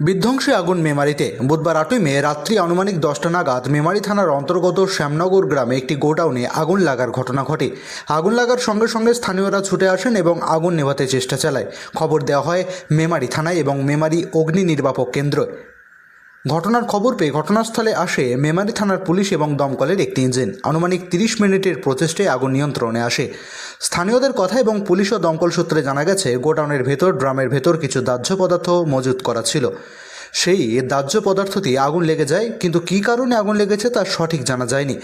বিধ্বংসী আগুন মেমারিতে বুধবার আটই মে, রাত্রি আনুমানিক দশটা নাগাদ মেমারি থানার অন্তর্গত শ্যামনগর গ্রামে একটি গোডাউনে আগুন লাগার ঘটনা ঘটে। আগুন লাগার সঙ্গে সঙ্গে স্থানীয়রা ছুটে আসেন এবং আগুন নেভাতে চেষ্টা চালায়। খবর দেওয়া হয় মেমারি থানায় এবং মেমারি অগ্নি নির্বাপক কেন্দ্র ঘটনার খবর পেয়ে ঘটনাস্থলে আসে মেমারি থানার পুলিশ এবং দমকলের একটি ইঞ্জিন। আনুমানিক তিরিশ মিনিটের প্রচেষ্টায় আগুন নিয়ন্ত্রণে আসে। স্থানীয়দের কথা এবং পুলিশ ও দমকল সূত্রে জানা গেছে, গোডাউনের ভেতর, ড্রামের ভেতর কিছু দাহ্য পদার্থ মজুত করা ছিল। সেই দাহ্য পদার্থটি আগুন লেগে যায়, কিন্তু কী কারণে আগুন লেগেছে তা সঠিক জানা যায়নি।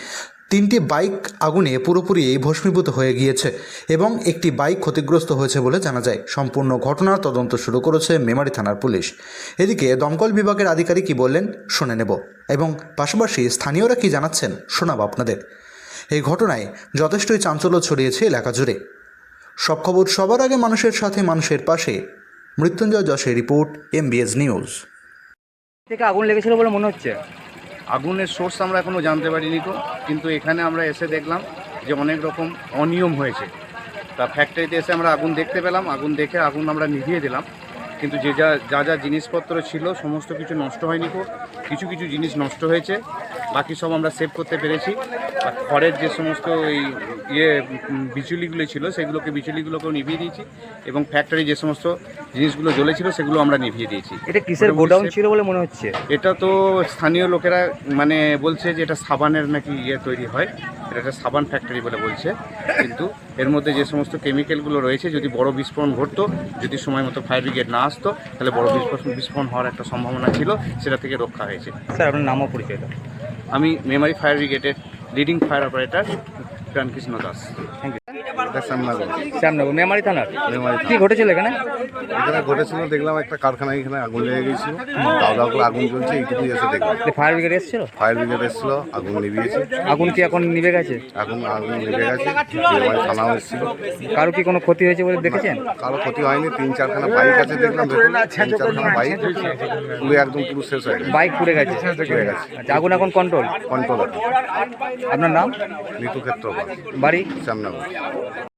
তিনটি বাইক আগুনে পুরোপুরি ভস্মীভূত হয়ে গিয়েছে এবং একটি বাইক ক্ষতিগ্রস্ত হয়েছে বলে জানা যায়। সম্পূর্ণ ঘটনার তদন্ত শুরু করেছে মেমারি থানার পুলিশ। এদিকে দমকল বিভাগের আধিকারিক কী বললেন, শুনে নেব। এবং পাশাপাশি স্থানীয়রা কি জানাচ্ছেন, শোনাব আপনাদের। এই ঘটনায় যথেষ্টই চাঞ্চল্য ছড়িয়েছে এলাকা জুড়ে। সব খবর সবার আগে মানুষের সাথে মানুষের পাশে। মৃত্যুঞ্জয় যশের রিপোর্ট, এমবিএস নিউজ। থেকে আগুন লেগেছিল বলে মনে হচ্ছে। আগুনের সোর্স আমরা এখনও জানতে পারিনি তো, কিন্তু এখানে আমরা এসে দেখলাম যে অনেক রকম অনিয়ম হয়েছে। তা ফ্যাক্টরিতে এসে আমরা আগুন দেখতে পেলাম, আগুন দেখে আগুন আমরা নিভিয়ে দিলাম। কিন্তু যে যা যা যা জিনিসপত্র ছিল, সমস্ত কিছু নষ্ট হয়নি কিছু কিছু জিনিস নষ্ট হয়েছে। বাকি সব আমরা সেভ করতে পেরেছি। আর খড়ের যে সমস্ত এই ইয়ে বিচুলিগুলো ছিল সেগুলোকে বিচুলিগুলোকেও নিভিয়ে দিয়েছি এবং ফ্যাক্টরি যে সমস্ত জিনিসগুলো জ্বলেছিল সেগুলো আমরা নিভিয়ে দিয়েছি। এটা কিসের গোডাউন ছিল বলে মনে হচ্ছে? এটা তো স্থানীয় লোকেরা মানে বলছে যে এটা সাবানের নাকি ইয়ে তৈরি হয়। এটা একটা সাবান ফ্যাক্টরি বলে বলছে। কিন্তু এর মধ্যে যে সমস্ত কেমিক্যালগুলো রয়েছে যদি বড় বিস্ফোরণ ঘটতো যদি সময় মতো ফায়ার ব্রিগেড না আসতো তাহলে বড় বিস্ফোরণ বিস্ফোরণ হওয়ার একটা সম্ভাবনা ছিল সেটা থেকে রক্ষা হয়েছে। স্যার আপনার নামও পরিচয়টা। আমি মেমারি ফায়ার ব্রিগেডের leading fire operator Pranakrishna Das Shyamnagar Memari থানার? কি ঘটেছিল এখানে? এখানে ঘটেছিল দেখলাম একটা কারখানায় এখানে আগুন লেগে গেছিল। দাও দাও করে আগুন জ্বলছে এইটুকুই এসে দেখলাম। ফায়ার ব্রিগেড এসেছিল? ফায়ার ব্রিগেড এসেছিল আগুন নিভিয়েছে। আগুন কি এখন নিভে গেছে? এখন আগুন লেগে গেছে। মেমারি থানাও এসেছিল। কারও কি কোনো ক্ষতি হয়েছে বলে দেখেছেন? কারও ক্ষতি হয়নি তিন চারখানা বাইক আছে দেখলাম তিন চারখানা বাইক। পুরো একদম পুরো শেষ হয়ে গেছে। বাইক পুড়ে গেছে। পুড়ে গেছে। আচ্ছা আগুন এখন কন্ট্রোল কন্ট্রোল আপনার নাম? ঋতু ক্ষেত্র বাড়ি? সামনাবাদ